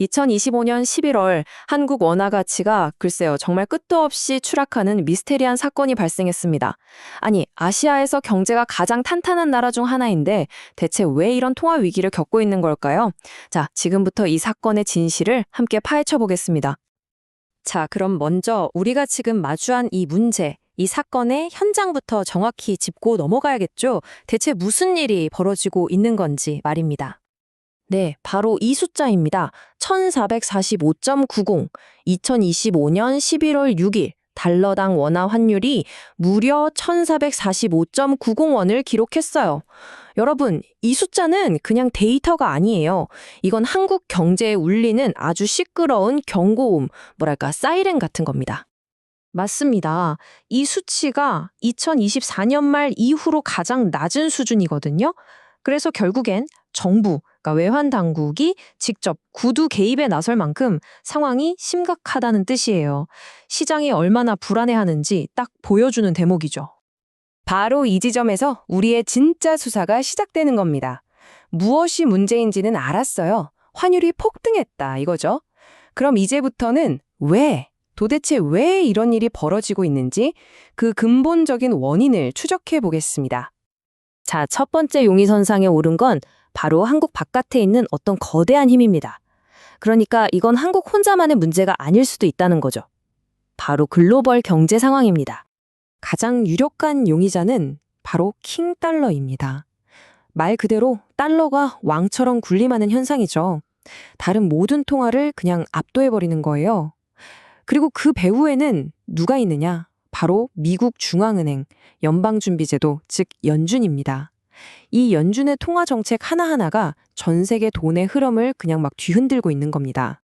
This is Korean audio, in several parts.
2025년 11월 한국 원화 가치가 글쎄요, 정말 끝도 없이 추락하는 미스테리한 사건이 발생했습니다. 아니, 아시아에서 경제가 가장 탄탄한 나라 중 하나인데 대체 왜 이런 통화 위기를 겪고 있는 걸까요? 자, 지금부터 이 사건의 진실을 함께 파헤쳐 보겠습니다. 자, 그럼 먼저 우리가 지금 마주한 이 문제, 이 사건의 현장부터 정확히 짚고 넘어가야겠죠? 대체 무슨 일이 벌어지고 있는 건지 말입니다. 네, 바로 이 숫자입니다. 1445.90. 2025년 11월 6일 달러당 원화 환율이 무려 1445.90원을 기록했어요. 여러분, 이 숫자는 그냥 데이터가 아니에요. 이건 한국 경제에 울리는 아주 시끄러운 경고음, 뭐랄까, 사이렌 같은 겁니다. 맞습니다. 이 수치가 2024년 말 이후로 가장 낮은 수준이거든요. 그래서 결국엔 정부, 그러니까 외환 당국이 직접 구두 개입에 나설 만큼 상황이 심각하다는 뜻이에요. 시장이 얼마나 불안해하는지 딱 보여주는 대목이죠. 바로 이 지점에서 우리의 진짜 수사가 시작되는 겁니다. 무엇이 문제인지는 알았어요. 환율이 폭등했다 이거죠. 그럼 이제부터는 왜, 도대체 왜 이런 일이 벌어지고 있는지 그 근본적인 원인을 추적해 보겠습니다. 자, 첫 번째 용의선상에 오른 건 바로 한국 바깥에 있는 어떤 거대한 힘입니다. 그러니까 이건 한국 혼자만의 문제가 아닐 수도 있다는 거죠. 바로 글로벌 경제 상황입니다. 가장 유력한 용의자는 바로 킹달러입니다. 말 그대로 달러가 왕처럼 군림하는 현상이죠. 다른 모든 통화를 그냥 압도해버리는 거예요. 그리고 그 배후에는 누가 있느냐? 바로 미국 중앙은행, 연방준비제도, 즉 연준입니다. 이 연준의 통화 정책 하나하나가 전 세계 돈의 흐름을 그냥 막 뒤흔들고 있는 겁니다.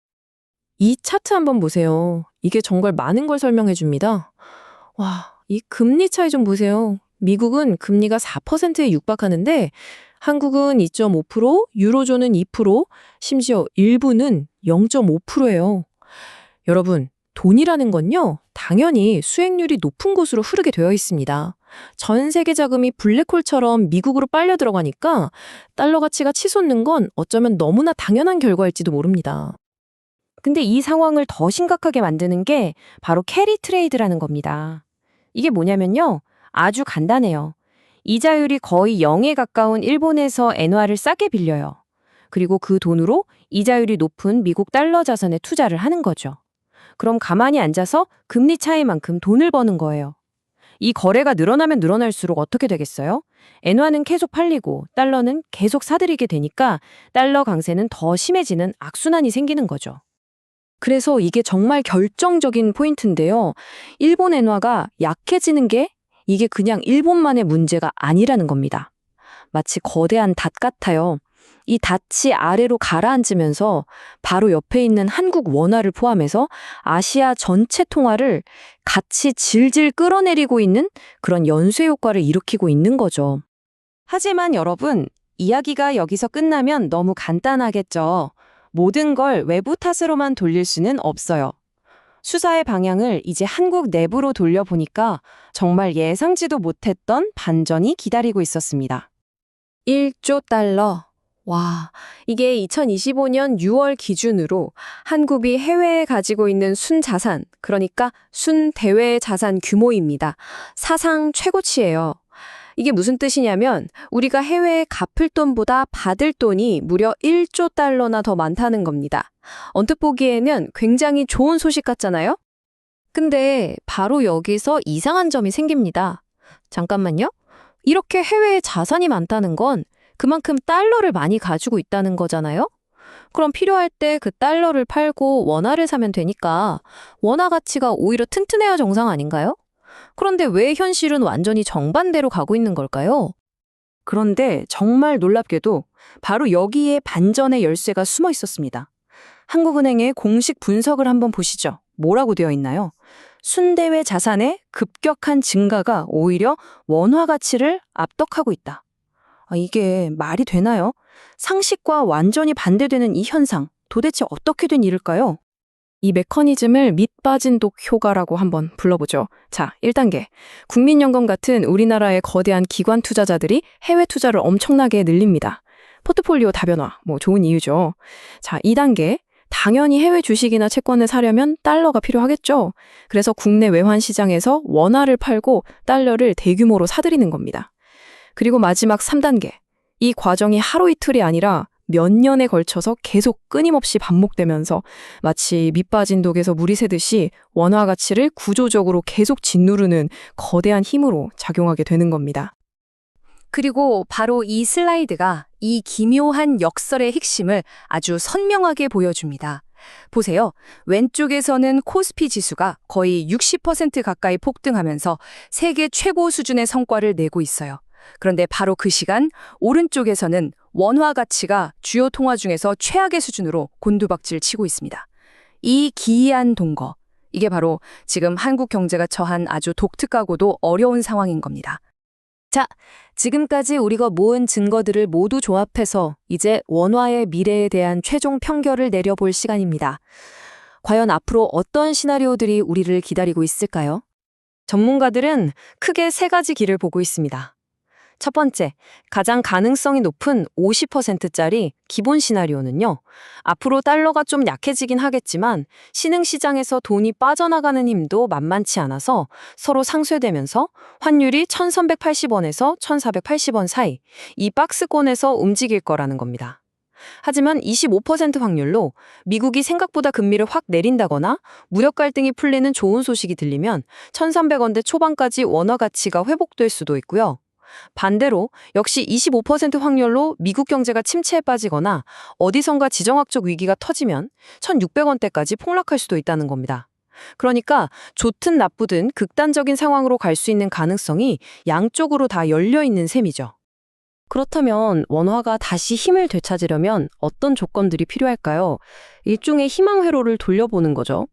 이 차트 한번 보세요. 이게 정말 많은 걸 설명해 줍니다. 와, 이 금리 차이 좀 보세요. 미국은 금리가 4%에 육박하는데 한국은 2.5%, 유로존은 2%, 심지어 일부는 0.5%예요. 여러분, 돈이라는 건요, 당연히 수익률이 높은 곳으로 흐르게 되어 있습니다. 전 세계 자금이 블랙홀처럼 미국으로 빨려 들어가니까 달러 가치가 치솟는 건 어쩌면 너무나 당연한 결과일지도 모릅니다. 근데 이 상황을 더 심각하게 만드는 게 바로 캐리 트레이드라는 겁니다. 이게 뭐냐면요. 아주 간단해요. 이자율이 거의 0에 가까운 일본에서 엔화를 싸게 빌려요. 그리고 그 돈으로 이자율이 높은 미국 달러 자산에 투자를 하는 거죠. 그럼 가만히 앉아서 금리 차이만큼 돈을 버는 거예요. 이 거래가 늘어나면 늘어날수록 어떻게 되겠어요? 엔화는 계속 팔리고 달러는 계속 사들이게 되니까 달러 강세는 더 심해지는 악순환이 생기는 거죠. 그래서 이게 정말 결정적인 포인트인데요. 일본 엔화가 약해지는 게 이게 그냥 일본만의 문제가 아니라는 겁니다. 마치 거대한 닷 같아요. 이 닷이 아래로 가라앉으면서 바로 옆에 있는 한국 원화를 포함해서 아시아 전체 통화를 같이 질질 끌어내리고 있는 그런 연쇄 효과를 일으키고 있는 거죠. 하지만 여러분, 이야기가 여기서 끝나면 너무 간단하겠죠. 모든 걸 외부 탓으로만 돌릴 수는 없어요. 수사의 방향을 이제 한국 내부로 돌려보니까 정말 예상지도 못했던 반전이 기다리고 있었습니다. 1조 달러. 와, 이게 2025년 6월 기준으로 한국이 해외에 가지고 있는 순자산, 그러니까 순대외 자산 규모입니다. 사상 최고치예요. 이게 무슨 뜻이냐면 우리가 해외에 갚을 돈보다 받을 돈이 무려 1조 달러나 더 많다는 겁니다. 언뜻 보기에는 굉장히 좋은 소식 같잖아요? 근데 바로 여기서 이상한 점이 생깁니다. 잠깐만요. 이렇게 해외에 자산이 많다는 건 그만큼 달러를 많이 가지고 있다는 거잖아요? 그럼 필요할 때 그 달러를 팔고 원화를 사면 되니까 원화 가치가 오히려 튼튼해야 정상 아닌가요? 그런데 왜 현실은 완전히 정반대로 가고 있는 걸까요? 그런데 정말 놀랍게도 바로 여기에 반전의 열쇠가 숨어 있었습니다. 한국은행의 공식 분석을 한번 보시죠. 뭐라고 되어 있나요? 순대외 자산의 급격한 증가가 오히려 원화 가치를 압덕하고 있다. 아, 이게 말이 되나요? 상식과 완전히 반대되는 이 현상, 도대체 어떻게 된 일일까요? 이 메커니즘을 밑빠진 독 효과라고 한번 불러보죠. 자, 1단계. 국민연금 같은 우리나라의 거대한 기관 투자자들이 해외 투자를 엄청나게 늘립니다. 포트폴리오 다변화, 뭐 좋은 이유죠. 자, 2단계. 당연히 해외 주식이나 채권을 사려면 달러가 필요하겠죠. 그래서 국내 외환 시장에서 원화를 팔고 달러를 대규모로 사들이는 겁니다. 그리고 마지막 3단계. 이 과정이 하루 이틀이 아니라 몇 년에 걸쳐서 계속 끊임없이 반복되면서 마치 밑빠진 독에서 물이 새듯이 원화 가치를 구조적으로 계속 짓누르는 거대한 힘으로 작용하게 되는 겁니다. 그리고 바로 이 슬라이드가 이 기묘한 역설의 핵심을 아주 선명하게 보여줍니다. 보세요. 왼쪽에서는 코스피 지수가 거의 60% 가까이 폭등하면서 세계 최고 수준의 성과를 내고 있어요. 그런데 바로 그 시간 오른쪽에서는 원화 가치가 주요 통화 중에서 최악의 수준으로 곤두박질 치고 있습니다. 이 기이한 동거, 이게 바로 지금 한국 경제가 처한 아주 독특하고도 어려운 상황인 겁니다. 지금까지 우리가 모은 증거들을 모두 조합해서 이제 원화의 미래에 대한 최종 평결을 내려볼 시간입니다. 과연 앞으로 어떤 시나리오들이 우리를 기다리고 있을까요? 전문가들은 크게 세 가지 길을 보고 있습니다. 첫 번째, 가장 가능성이 높은 50%짜리 기본 시나리오는요. 앞으로 달러가 좀 약해지긴 하겠지만 신흥 시장에서 돈이 빠져나가는 힘도 만만치 않아서 서로 상쇄되면서 환율이 1380원에서 1480원 사이 이 박스권에서 움직일 거라는 겁니다. 하지만 25% 확률로 미국이 생각보다 금리를 확 내린다거나 무력 갈등이 풀리는 좋은 소식이 들리면 1300원대 초반까지 원화 가치가 회복될 수도 있고요. 반대로 역시 25% 확률로 미국 경제가 침체에 빠지거나 어디선가 지정학적 위기가 터지면 1600원대까지 폭락할 수도 있다는 겁니다. 그러니까 좋든 나쁘든 극단적인 상황으로 갈 수 있는 가능성이 양쪽으로 다 열려 있는 셈이죠. 그렇다면 원화가 다시 힘을 되찾으려면 어떤 조건들이 필요할까요? 일종의 희망 회로를 돌려보는 거죠.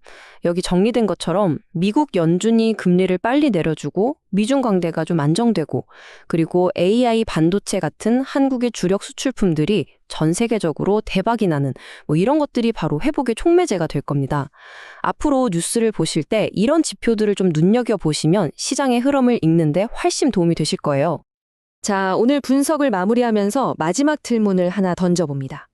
여기 정리된 것처럼 미국 연준이 금리를 빨리 내려주고 미중 관계가 좀 안정되고 그리고 AI 반도체 같은 한국의 주력 수출품들이 전 세계적으로 대박이 나는 뭐 이런 것들이 바로 회복의 촉매제가 될 겁니다. 앞으로 뉴스를 보실 때 이런 지표들을 좀 눈여겨 보시면 시장의 흐름을 읽는데 훨씬 도움이 되실 거예요. 자, 오늘 분석을 마무리하면서 마지막 질문을 하나 던져봅니다.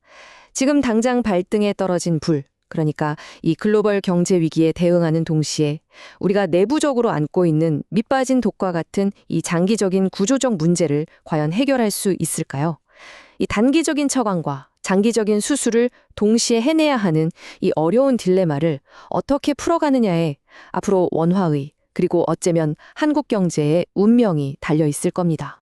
지금 당장 발등에 떨어진 불, 그러니까 이 글로벌 경제 위기에 대응하는 동시에 우리가 내부적으로 안고 있는 밑빠진 독과 같은 이 장기적인 구조적 문제를 과연 해결할 수 있을까요? 이 단기적인 처방과 장기적인 수술을 동시에 해내야 하는 이 어려운 딜레마를 어떻게 풀어가느냐에 앞으로 원화의 그리고 어쩌면 한국 경제의 운명이 달려 있을 겁니다.